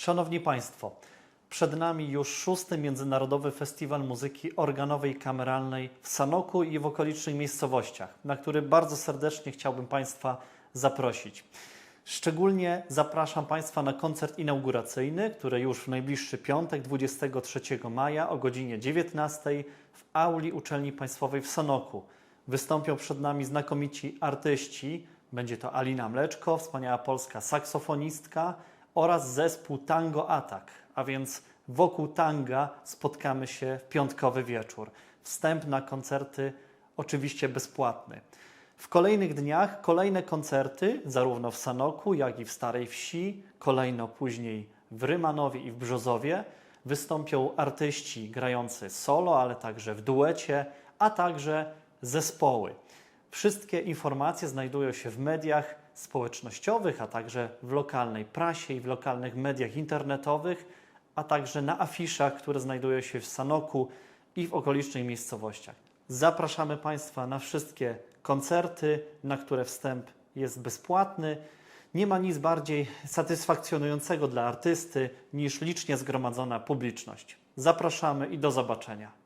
Szanowni Państwo, przed nami już szósty Międzynarodowy Festiwal Muzyki Organowej i Kameralnej w Sanoku i w okolicznych miejscowościach, na który bardzo serdecznie chciałbym Państwa zaprosić. Szczególnie zapraszam Państwa na koncert inauguracyjny, który już w najbliższy piątek, 23 maja o godzinie 19 w auli Uczelni Państwowej w Sanoku. Wystąpią przed nami znakomici artyści. Będzie to Alina Mleczko, wspaniała polska saksofonistka oraz zespół Tango Atak, a więc wokół tanga spotkamy się w piątkowy wieczór. Wstęp na koncerty oczywiście bezpłatny. W kolejnych dniach kolejne koncerty, zarówno w Sanoku, jak i w Starej Wsi, kolejno później w Rymanowie i w Brzozowie. Wystąpią artyści grający solo, ale także w duecie, a także zespoły. Wszystkie informacje znajdują się w mediach społecznościowych, a także w lokalnej prasie i w lokalnych mediach internetowych, a także na afiszach, które znajdują się w Sanoku i w okolicznych miejscowościach. Zapraszamy Państwa na wszystkie koncerty, na które wstęp jest bezpłatny. Nie ma nic bardziej satysfakcjonującego dla artysty niż licznie zgromadzona publiczność. Zapraszamy i do zobaczenia.